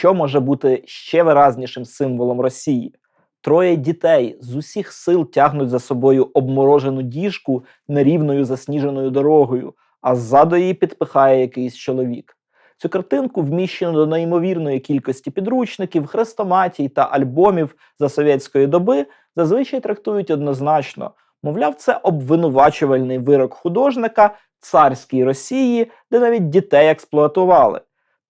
що може бути ще виразнішим символом Росії? Троє дітей з усіх сил тягнуть за собою обморожену діжку нерівною засніженою дорогою, а ззаду її підпихає якийсь чоловік. Цю картинку вміщено до неймовірної кількості підручників, хрестоматій та альбомів за совєтської доби зазвичай трактують однозначно. Мовляв, це обвинувачувальний вирок художника царській Росії, де навіть дітей експлуатували.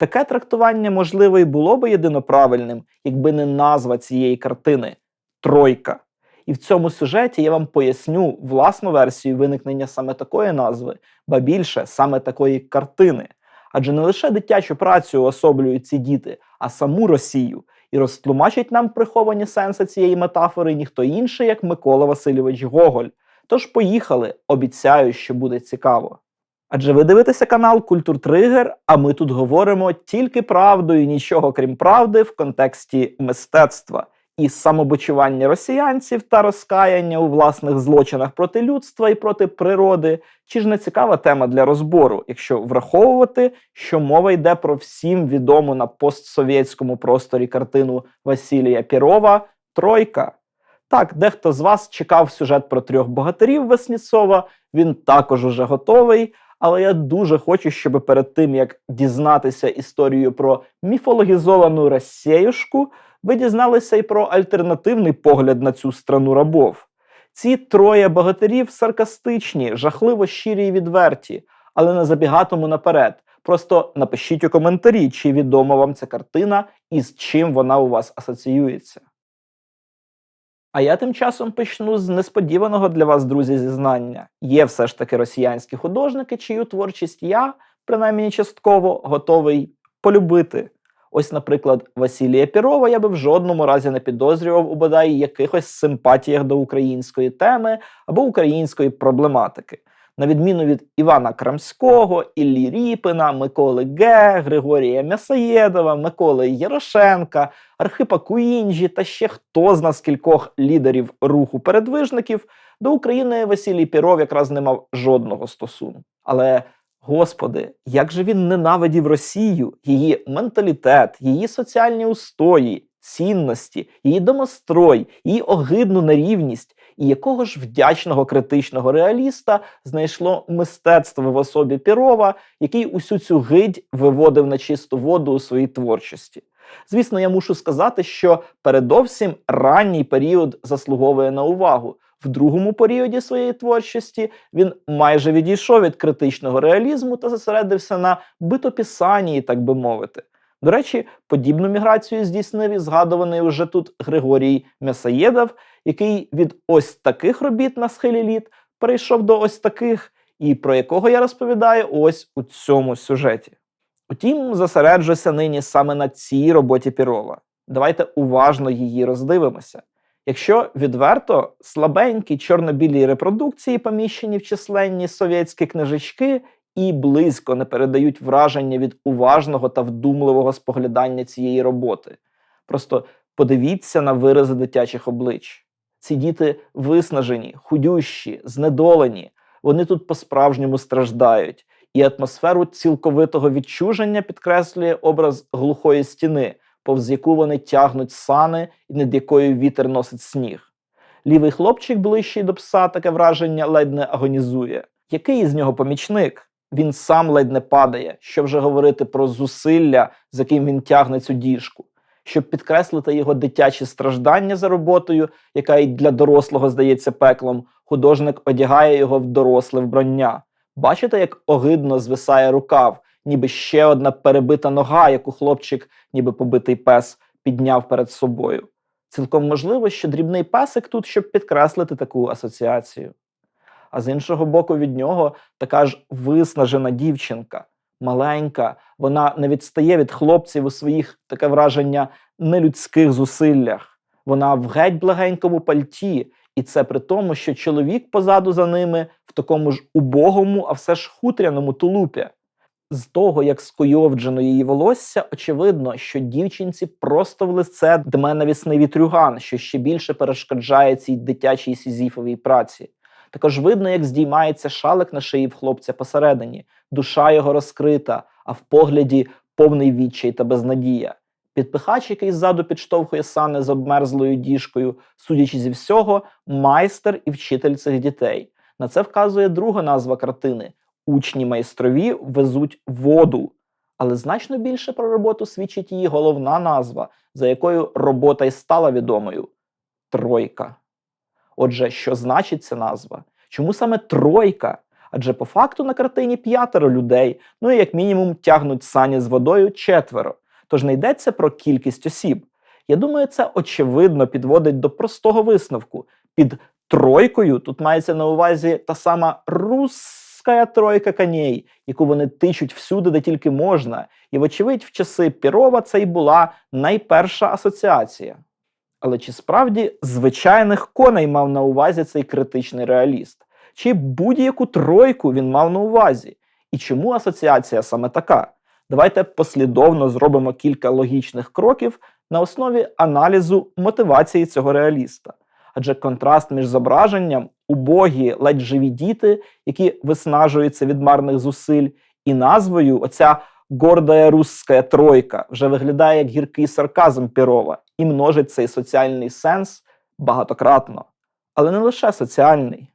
Таке трактування, можливо, і було би єдиноправильним, якби не назва цієї картини Тройка. І в цьому сюжеті я вам поясню власну версію виникнення саме такої назви, ба більше саме такої картини. Адже не лише дитячу працю особлюють ці діти, а саму Росію. І розтлумачить нам приховані сенси цієї метафори ніхто інший, як Микола Васильович Гоголь. Тож поїхали, обіцяю, що буде цікаво. Адже ви дивитеся канал Культур Тригер, а ми тут говоримо тільки правду і нічого крім правди в контексті мистецтва і самобочування росіянців та розкаяння у власних злочинах проти людства і проти природи. Чи ж не цікава тема для розбору, якщо враховувати, що мова йде про всім відому на постсовєтському просторі картину Василія Пірова Тройка. Так, дехто з вас чекав сюжет про трьох богатирів Весніцова, він також уже готовий. Але я дуже хочу, щоб перед тим як дізнатися історію про міфологізовану Росіюшку, ви дізналися і про альтернативний погляд на цю страну рабов. Ці троє богатирів саркастичні, жахливо щирі і відверті, але не забігатиму наперед. Просто напишіть у коментарі, чи відома вам ця картина і з чим вона у вас асоціюється. А я тим часом почну з несподіваного для вас, друзі, зізнання. Є все ж таки росіянські художники, чию творчість я, принаймні частково, готовий полюбити. Ось, наприклад, Василія Пірова я би в жодному разі не підозрював у бодай якихось симпатіях до української теми або української проблематики. На відміну від Івана Крамського, Іллі Ріпина, Миколи Ге, Григорія Мясаєдова, Миколи Ярошенка, Архипа Куінджі та ще хто з нас кількох лідерів руху передвижників, до України Василій Піров якраз не мав жодного стосунку. Але Господи, як же він ненавидів Росію, її менталітет, її соціальні устої, цінності, її домострой, її огидну нерівність, і якого ж вдячного критичного реаліста знайшло мистецтво в особі Пірова, який усю цю гидь виводив на чисту воду у своїй творчості. Звісно, я мушу сказати, що передовсім ранній період заслуговує на увагу. В другому періоді своєї творчості він майже відійшов від критичного реалізму та зосередився на битописанні, так би мовити. До речі, подібну міграцію здійснив і згадуваний уже тут Григорій Мясаєдов, який від ось таких робіт на схилі літ перейшов до ось таких, і про якого я розповідаю ось у цьому сюжеті. Утім, зосереджуся нині саме на цій роботі Пірова. Давайте уважно її роздивимося. Якщо відверто слабенькі чорно-білі репродукції, поміщені в численні совєтські книжечки, і близько не передають враження від уважного та вдумливого споглядання цієї роботи. Просто подивіться на вирази дитячих облич. Ці діти виснажені, худющі, знедолені. Вони тут по-справжньому страждають, і атмосферу цілковитого відчуження підкреслює образ глухої стіни, повз яку вони тягнуть сани і над якою вітер носить сніг. Лівий хлопчик, ближчий до пса, таке враження ледь не агонізує. Який із нього помічник? Він сам ледь не падає, що вже говорити про зусилля, з яким він тягне цю діжку, щоб підкреслити його дитячі страждання за роботою, яка й для дорослого здається пеклом, художник одягає його в доросле вбрання. Бачите, як огидно звисає рукав, ніби ще одна перебита нога, яку хлопчик, ніби побитий пес, підняв перед собою. Цілком можливо, що дрібний песик тут, щоб підкреслити таку асоціацію. А з іншого боку, від нього така ж виснажена дівчинка, маленька, вона не відстає від хлопців у своїх таке враження нелюдських зусиллях. Вона в геть благенькому пальті, і це при тому, що чоловік позаду за ними в такому ж убогому, а все ж хутряному тулупі. З того, як скойовджено її волосся, очевидно, що дівчинці просто в лице дме навісний вітрюган, що ще більше перешкоджає цій дитячій сізіфовій праці. Також видно, як здіймається шалик на шиї в хлопця посередині, душа його розкрита, а в погляді повний відчай та безнадія. Підпихач, який ззаду підштовхує сани з обмерзлою діжкою, судячи зі всього, майстер і вчитель цих дітей. На це вказує друга назва картини: учні майстрові везуть воду. Але значно більше про роботу свідчить її головна назва, за якою робота й стала відомою тройка. Отже, що значить ця назва? Чому саме тройка? Адже по факту на картині п'ятеро людей, ну і як мінімум тягнуть сані з водою четверо. Тож не йдеться про кількість осіб. Я думаю, це очевидно підводить до простого висновку. Під тройкою тут мається на увазі та сама русська тройка коней, яку вони тичуть всюди, де тільки можна. І, вочевидь, в часи Пірова це й була найперша асоціація. Але чи справді звичайних коней мав на увазі цей критичний реаліст? Чи будь-яку тройку він мав на увазі? І чому асоціація саме така? Давайте послідовно зробимо кілька логічних кроків на основі аналізу мотивації цього реаліста. Адже контраст між зображенням убогі, ледь живі діти, які виснажуються від марних зусиль, і назвою оця гордая русська тройка вже виглядає як гіркий сарказм Пірова і множить цей соціальний сенс багатократно. Але не лише соціальний.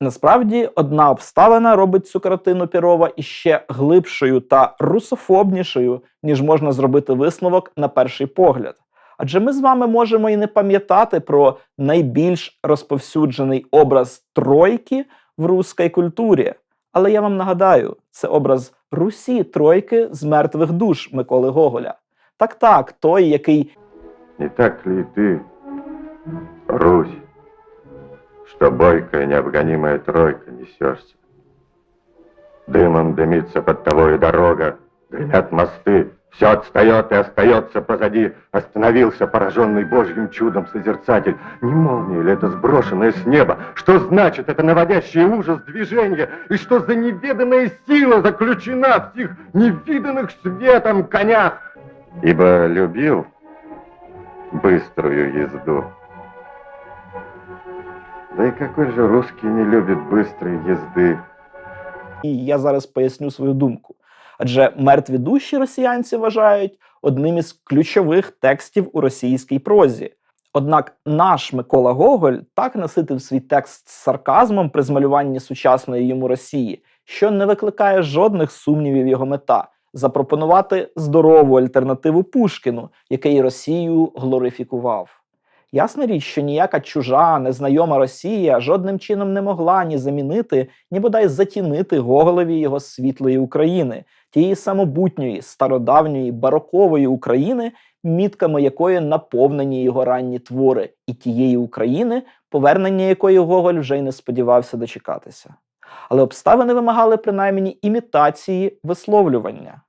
Насправді, одна обставина робить цю картину Пірова іще глибшою та русофобнішою, ніж можна зробити висновок на перший погляд. Адже ми з вами можемо і не пам'ятати про найбільш розповсюджений образ тройки в руській культурі. Але я вам нагадаю, це образ Русі тройки з мертвих душ Миколи Гоголя. Так, так, той, який Не так ли ты, Русь, что бойкая необгонимая тройка несешься? Дымом дымится под тобой дорога, гремят мосты, все отстает и остается позади. Остановился пораженный Божьим чудом созерцатель. Не молния ли это сброшенное с неба? Что значит это наводящее ужас движение? И что за неведанная сила заключена в тех невиданных светом конях? Ибо любил быструю езду. Да и какой же русский не любит быстрой езды? І я зараз поясню свою думку. Адже мертві душі росіянці вважають одним із ключових текстів у російській прозі. Однак наш Микола Гоголь так наситив свій текст з сарказмом при змалюванні сучасної йому Росії, що не викликає жодних сумнівів його мета запропонувати здорову альтернативу Пушкіну, який Росію глорифікував. Ясна річ, що ніяка чужа, незнайома Росія жодним чином не могла ні замінити, ні бодай затінити Гоголеві його світлої України, тієї самобутньої, стародавньої, барокової України, мітками якої наповнені його ранні твори, і тієї України, повернення якої Гоголь вже й не сподівався дочекатися. Але обставини вимагали принаймні імітації висловлювання.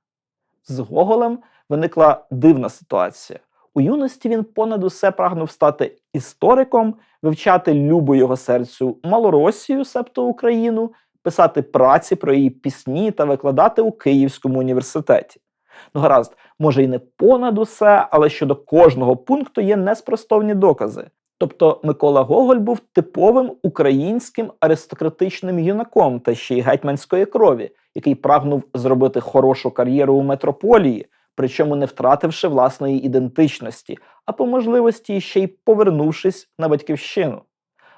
З Гоголем виникла дивна ситуація. У юності він понад усе прагнув стати істориком, вивчати любу його серцю Малоросію, себто Україну, писати праці про її пісні та викладати у Київському університеті. Ну, гаразд, може й не понад усе, але щодо кожного пункту є неспростовні докази. Тобто Микола Гоголь був типовим українським аристократичним юнаком та ще й гетьманської крові, який прагнув зробити хорошу кар'єру у метрополії, причому не втративши власної ідентичності, а по можливості ще й повернувшись на батьківщину.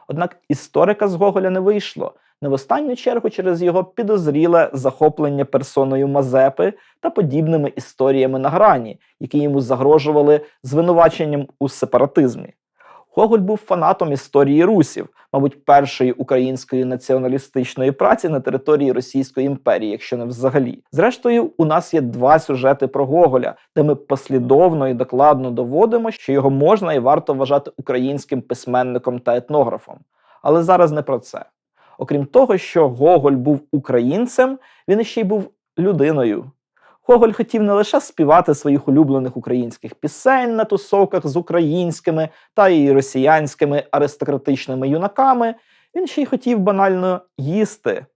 Однак історика з Гоголя не вийшло, не в останню чергу через його підозріле захоплення персоною Мазепи та подібними історіями на грані, які йому загрожували звинуваченням у сепаратизмі. Гоголь був фанатом історії русів, мабуть, першої української націоналістичної праці на території Російської імперії, якщо не взагалі. Зрештою, у нас є два сюжети про Гоголя, де ми послідовно і докладно доводимо, що його можна і варто вважати українським письменником та етнографом. Але зараз не про це. Окрім того, що Гоголь був українцем, він ще й був людиною. Гоголь хотів не лише співати своїх улюблених українських пісень на тусовках з українськими та і росіянськими аристократичними юнаками, він ще й хотів банально їсти.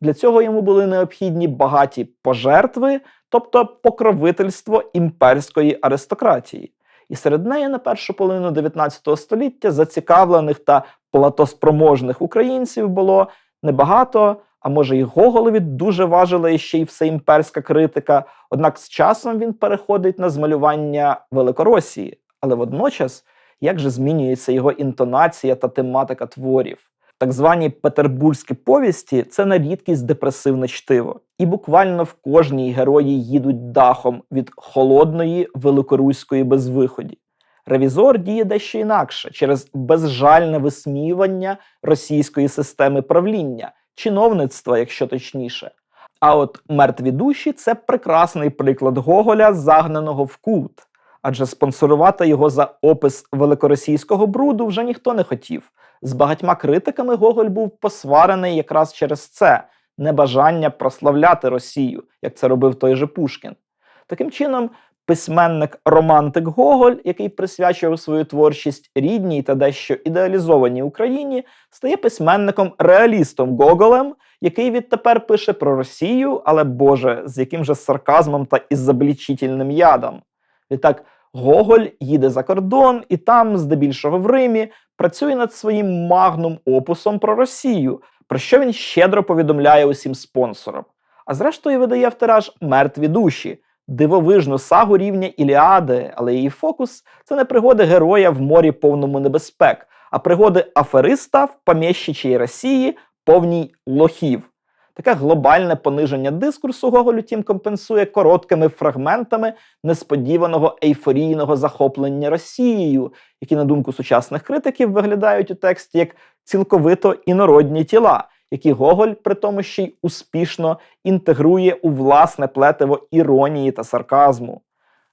Для цього йому були необхідні багаті пожертви, тобто покровительство імперської аристократії. І серед неї на першу половину 19 століття зацікавлених та платоспроможних українців було небагато, А може, й Гоголеві дуже важила ще й всеімперська критика, однак з часом він переходить на змалювання Великоросії, але водночас як же змінюється його інтонація та тематика творів. Так звані петербурзькі повісті це на рідкість депресивне чтиво, і буквально в кожній герої їдуть дахом від холодної великоруської безвиході. Ревізор діє дещо інакше через безжальне висміювання російської системи правління, чиновництва, якщо точніше. А от мертві душі це прекрасний приклад Гоголя, загнаного в кут. Адже спонсорувати його за опис великоросійського бруду вже ніхто не хотів. З багатьма критиками Гоголь був посварений якраз через це небажання прославляти Росію, як це робив той же Пушкін. Таким чином, письменник-романтик Гоголь, який присвячував свою творчість рідній та дещо ідеалізованій Україні, стає письменником-реалістом Гоголем, який відтепер пише про Росію, але Боже, з яким же сарказмом та ізоблічительним ядом. Відтак, Гоголь їде за кордон і там, здебільшого в Римі, працює над своїм магнум опусом про Росію, про що він щедро повідомляє усім спонсорам. А зрештою видає в тираж мертві душі, дивовижну сагу рівня Іліади, але її фокус це не пригоди героя в морі повному небезпек, а пригоди афериста в поміщичій Росії, повній лохів. Таке глобальне пониження дискурсу Гоголь, утім, компенсує короткими фрагментами несподіваного ейфорійного захоплення Росією, які, на думку сучасних критиків, виглядають у тексті як цілковито інородні тіла, які Гоголь при тому ще й успішно інтегрує у власне плетиво іронії та сарказму.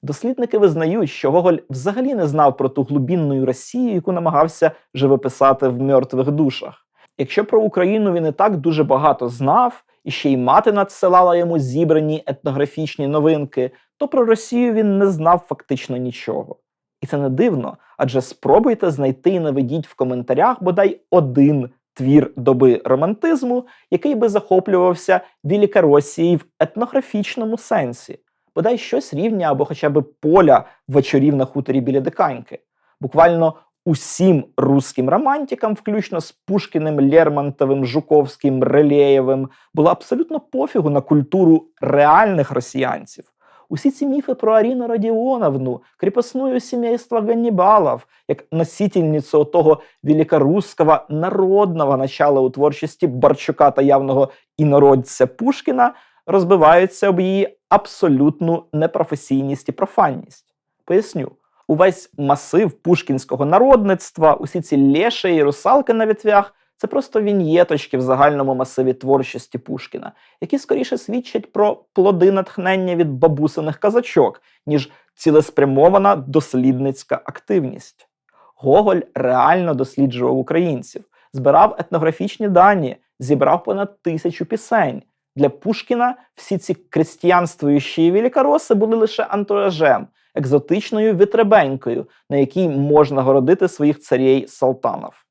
Дослідники визнають, що Гоголь взагалі не знав про ту глубінну Росію, яку намагався живописати в мертвих душах. Якщо про Україну він і так дуже багато знав, і ще й мати надсилала йому зібрані етнографічні новинки, то про Росію він не знав фактично нічого. І це не дивно, адже спробуйте знайти і наведіть в коментарях бодай один твір доби романтизму, який би захоплювався Великоросією в етнографічному сенсі, бодай щось рівня або хоча б поля вечорів на хуторі біля Диканьки. Буквально усім русським романтикам, включно з Пушкіним, Лермонтовим, Жуковським, Релєєвим, було абсолютно пофігу на культуру реальних росіянців. Усі ці міфи про Аріну Радіоновну, кріпосную сімейство Ганнібалов, як носительницю того великорусского народного начала у творчості Барчука та явного інородця Пушкіна, розбиваються об її абсолютну непрофесійність і профанність. Поясню. Увесь масив пушкінського народництва, усі ці леші і русалки на вітвях це просто віньєточки в загальному масиві творчості Пушкіна, які скоріше свідчать про плоди натхнення від бабусиних казачок, ніж цілеспрямована дослідницька активність. Гоголь реально досліджував українців, збирав етнографічні дані, зібрав понад тисячу пісень. Для Пушкіна всі ці крестьянствуючі великороси були лише антуражем, екзотичною вітребенькою, на якій можна городити своїх царей салтанів.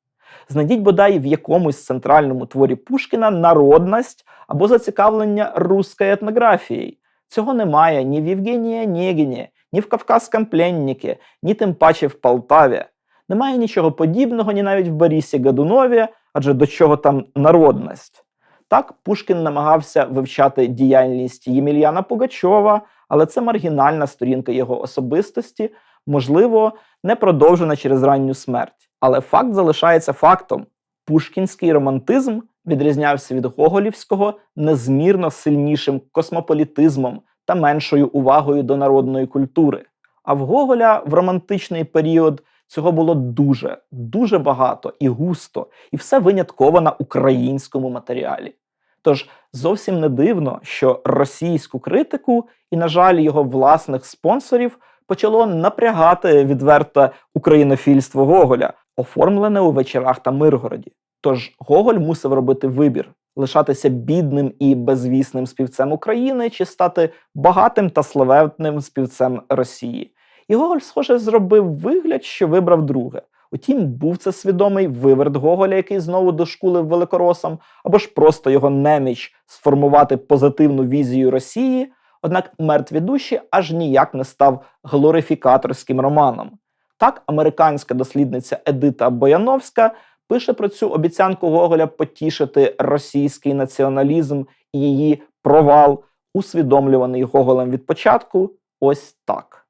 Знайдіть бодай в якомусь центральному творі Пушкіна народність або зацікавлення руською етнографією. Цього немає ні в Євгенії Онегіні, ні в Кавказському пленникі, ні тим паче в Полтаві. Немає нічого подібного ні навіть в Борисі Годунові, адже до чого там народність. Так, Пушкін намагався вивчати діяльність Ємельяна Пугачова, але це маргінальна сторінка його особистості, можливо, не продовжена через ранню смерть. Але факт залишається фактом: пушкінський романтизм відрізнявся від гоголівського незмірно сильнішим космополітизмом та меншою увагою до народної культури. А в Гоголя в романтичний період цього було дуже, дуже багато і густо, і все винятково на українському матеріалі. Тож зовсім не дивно, що російську критику і, на жаль, його власних спонсорів почало напрягати відверте українофільство Гоголя, оформлене у вечорах та Миргороді. Тож Гоголь мусив робити вибір: лишатися бідним і безвісним співцем України чи стати багатим та славетним співцем Росії. І Гоголь, схоже, зробив вигляд, що вибрав друге. Утім, був це свідомий виверт Гоголя, який знову дошкулив великоросам, або ж просто його неміч сформувати позитивну візію Росії. Однак мертві душі аж ніяк не став глорифікаторським романом. Так, американська дослідниця Едита Бояновська пише про цю обіцянку Гоголя потішити російський націоналізм і її провал, усвідомлюваний Гоголем від початку, ось так.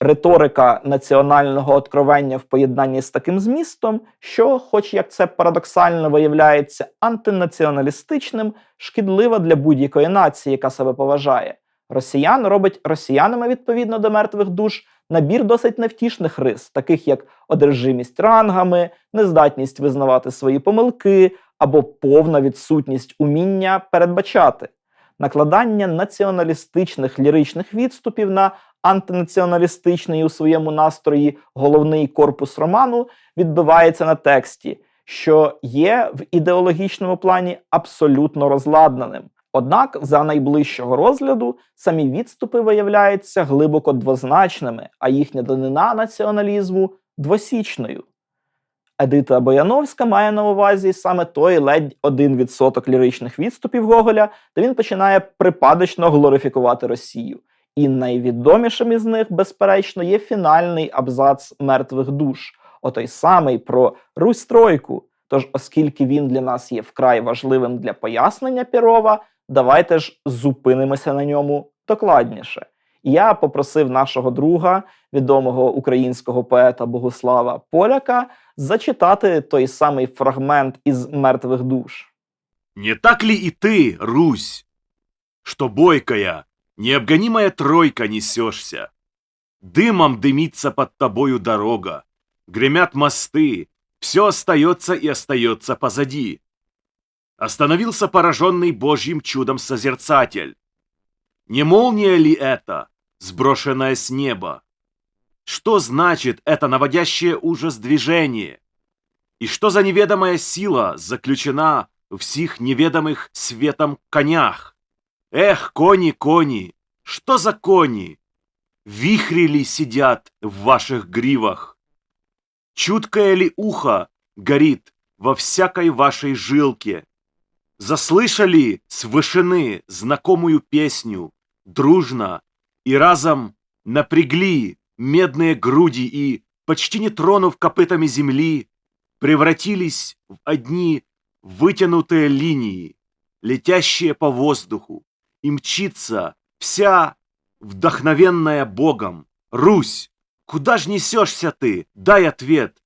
Риторика національного откровення в поєднанні з таким змістом, що, хоч як це парадоксально виявляється антинаціоналістичним, шкідлива для будь-якої нації, яка себе поважає. Росіян робить росіянами відповідно до мертвих душ набір досить невтішних рис, таких як одержимість рангами, нездатність визнавати свої помилки або повна відсутність уміння передбачати, накладання націоналістичних ліричних відступів на антинаціоналістичний у своєму настрої головний корпус роману відбивається на тексті, що є в ідеологічному плані абсолютно розладнаним. Однак, за найближчого розгляду, самі відступи виявляються глибоко двозначними, а їхня данина націоналізму двосічною. Едита Бояновська має на увазі саме той ледь 1% ліричних відступів Гоголя, де він починає припадочно глорифікувати Росію. І найвідомішим із них, безперечно, є фінальний абзац мертвих душ, отой самий про Русь Тройку. Тож, оскільки він для нас є вкрай важливим для пояснення Пірова, давайте ж зупинимося на ньому докладніше. І я попросив нашого друга, відомого українського поета Богослава Поляка, зачитати той самий фрагмент із мертвих душ. Не так ли и ты, Русь, что бойкая, необгонимая тройка несешься? Дымом дымится под тобою дорога, гремят мосты, все остается и остается позади. Остановился пораженный Божьим чудом созерцатель. Не молния ли это, сброшенная с неба? Что значит это наводящее ужас движение? И что за неведомая сила заключена в сих неведомых светом конях? Эх, кони, кони, что за кони? Вихри ли сидят в ваших гривах? Чуткое ли ухо горит во всякой вашей жилке? Заслышали с вышины знакомую песню, дружно и разом напрягли медные груди и, почти не тронув копытами земли, превратились в одни вытянутые линии, летящие по воздуху, и мчится вся вдохновенная Богом. Русь, куда ж несешься ты? Дай ответ.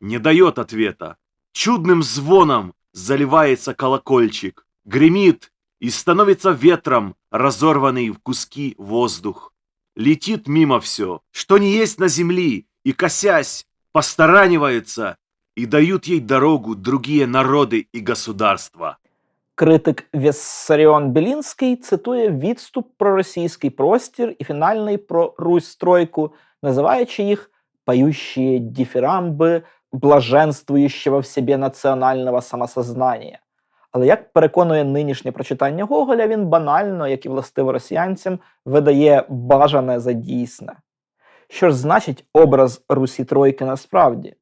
Не дает ответа. Чудным звоном заливается колокольчик, гремит и становится ветром разорванный в куски воздух. Летит мимо все, что не есть на земли, и, косясь, постараниваются и дают ей дорогу другие народы и государства. Критик Віссаріон Белінський цитує відступ про російський простір і фінальний про Русь стройку, називаючи їх «поющие дифирамби, блаженствующего в себе національного самосознання. Але як переконує нинішнє прочитання Гоголя, він банально, як і властиво росіянцям, видає бажане за дійсне. Що ж значить образ Русі Тройки насправді?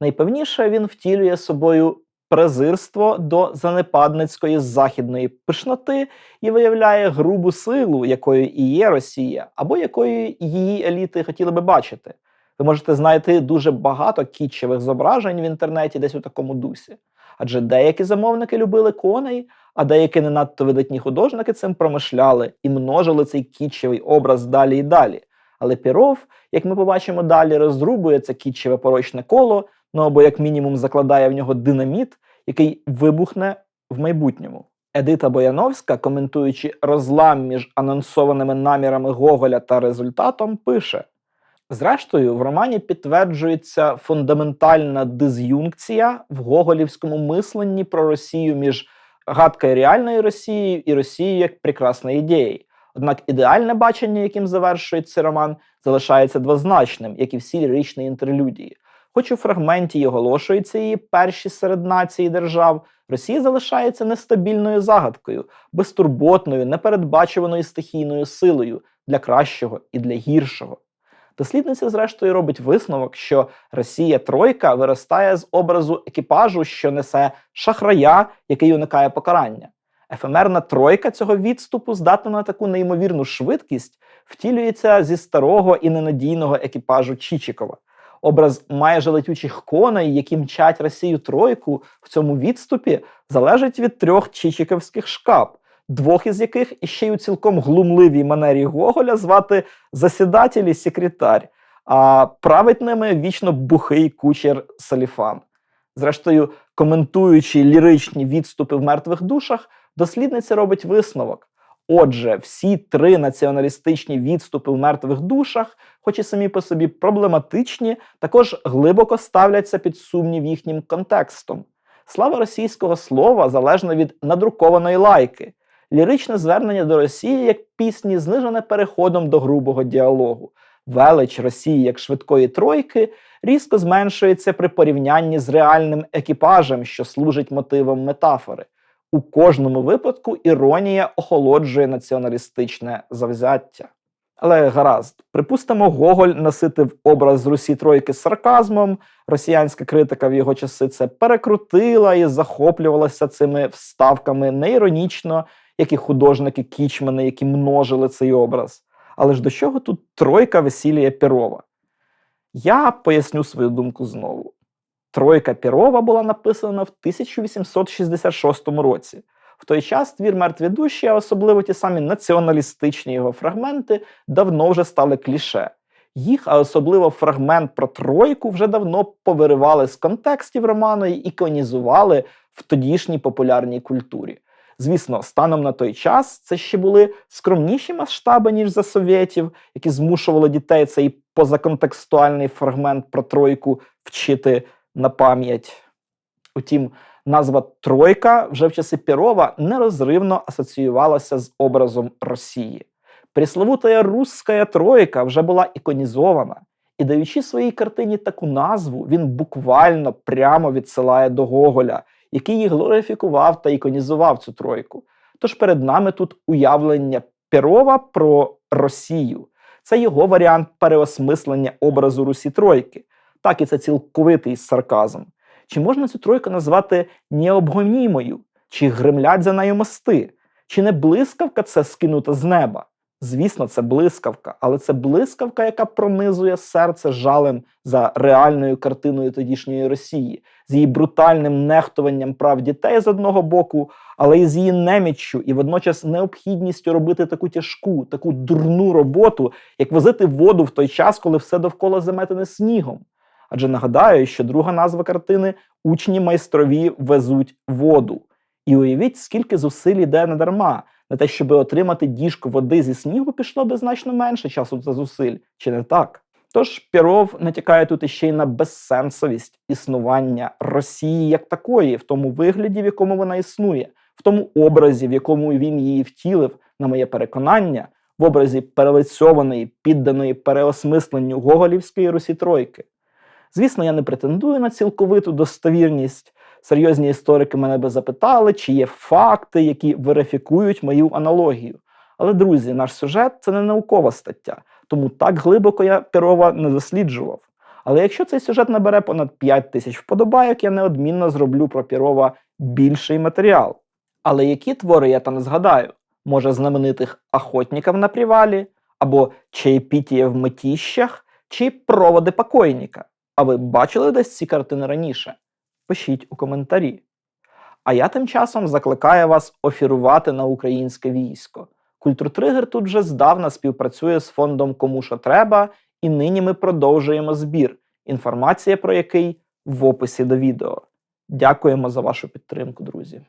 Найпевніше він втілює собою презирство до занепадницької західної пишноти і виявляє грубу силу, якою і є Росія, або якою її еліти хотіли би бачити. Ви можете знайти дуже багато кітчевих зображень в інтернеті десь у такому дусі. Адже деякі замовники любили коней, а деякі не надто видатні художники цим промишляли і множили цей кітчевий образ далі і далі. Але Піров, як ми побачимо далі, розрубує це кітчеве порочне коло, ну або як мінімум закладає в нього динаміт, який вибухне в майбутньому. Едита Бояновська, коментуючи розлам між анонсованими намірами Гоголя та результатом, пише: Зрештою, в романі підтверджується фундаментальна диз'юнкція в гоголівському мисленні про Росію між гадкою реальною Росією і Росією як прекрасною ідеєю. Однак ідеальне бачення, яким завершується роман, залишається двозначним, як і всі ліричні інтерлюдії. Хоч у фрагменті й оголошуються її перші серед націй держав, Росія залишається нестабільною загадкою, безтурботною, непередбачуваною стихійною силою для кращого і для гіршого. Дослідниця, зрештою, робить висновок, що Росія Тройка виростає з образу екіпажу, що несе шахрая, який уникає покарання. Ефемерна тройка цього відступу, здатна на таку неймовірну швидкість, втілюється зі старого і ненадійного екіпажу Чічікова. Образ майже летючих коней, які мчать Росію тройку в цьому відступі, залежить від трьох чичиківських шкап, двох із яких іще й у цілком глумливій манері Гоголя звати засідатель і секретар, а править ними вічно бухий кучер Саліфан. Зрештою, коментуючи ліричні відступи в мертвих душах, дослідниця робить висновок. Отже, всі три націоналістичні відступи в мертвих душах, хоч і самі по собі проблематичні, також глибоко ставляться під сумнів їхнім контекстом. Слава російського слова залежна від надрукованої лайки, ліричне звернення до Росії як пісні знижене переходом до грубого діалогу. Велич Росії як швидкої тройки різко зменшується при порівнянні з реальним екіпажем, що служить мотивом метафори. У кожному випадку іронія охолоджує націоналістичне завзяття. Але гаразд, припустимо, Гоголь наситив образ Русі Тройки сарказмом. Росіянська критика в його часи це перекрутила і захоплювалася цими вставками не іронічно, як і художники кічмани, які множили цей образ. Але ж до чого тут тройка Весілія Пірова? Я поясню свою думку знову. Тройка Пірова була написана в 1866 році. В той час твір мертві душі, а особливо ті самі націоналістичні його фрагменти, давно вже стали кліше. Їх, а особливо фрагмент про тройку, вже давно повиривали з контекстів роману і іконізували в тодішній популярній культурі. Звісно, станом на той час це ще були скромніші масштаби, ніж за совєтів, які змушували дітей цей позаконтекстуальний фрагмент про тройку вчити на пам'ять. Утім, назва Тройка вже в часи Пірова нерозривно асоціювалася з образом Росії. Пресловутая русская тройка вже була іконізована, і даючи своїй картині таку назву, він буквально прямо відсилає до Гоголя, який її глорифікував та іконізував цю тройку. Тож перед нами тут уявлення Пірова про Росію. Це його варіант переосмислення образу Русі Тройки. Так і це цілковитий сарказм. Чи можна цю тройку назвати необгонімою? Чи гремлять за нею мости? Чи не блискавка це скинута з неба? Звісно, це блискавка, але це блискавка, яка пронизує серце жалем за реальною картиною тодішньої Росії, з її брутальним нехтуванням прав дітей з одного боку, але й з її неміччю і водночас необхідністю робити таку тяжку, таку дурну роботу, як возити воду в той час, коли все довкола заметене снігом. Адже нагадаю, що друга назва картини учні майстрові везуть воду. І уявіть, скільки зусиль іде недарма. На те, щоб отримати діжку води зі снігу, пішло би значно менше часу та зусиль, чи не так? Тож Піров натякає тут іще й на безсенсовість існування Росії як такої, в тому вигляді, в якому вона існує, в тому образі, в якому він її втілив, на моє переконання, в образі перелицьованої, підданої переосмисленню Гоголівської Русі Тройки. Звісно, я не претендую на цілковиту достовірність. Серйозні історики мене би запитали, чи є факти, які верифікують мою аналогію. Але, друзі, наш сюжет це не наукова стаття, тому так глибоко я Пірова не досліджував. Але якщо цей сюжет набере понад 5 тисяч вподобайок, я неодмінно зроблю про Пірова більший матеріал. Але які твори я там згадаю? Може, знаменитих охотників на привалі, або чаєпітія в метіщах, чи проводи покойника? А ви бачили десь ці картини раніше? Пишіть у коментарі. А я тим часом закликаю вас офірувати на українське військо. Культуртригер тут вже здавна співпрацює з фондом Кому що треба, і нині ми продовжуємо збір, інформація про який в описі до відео. Дякуємо за вашу підтримку, друзі.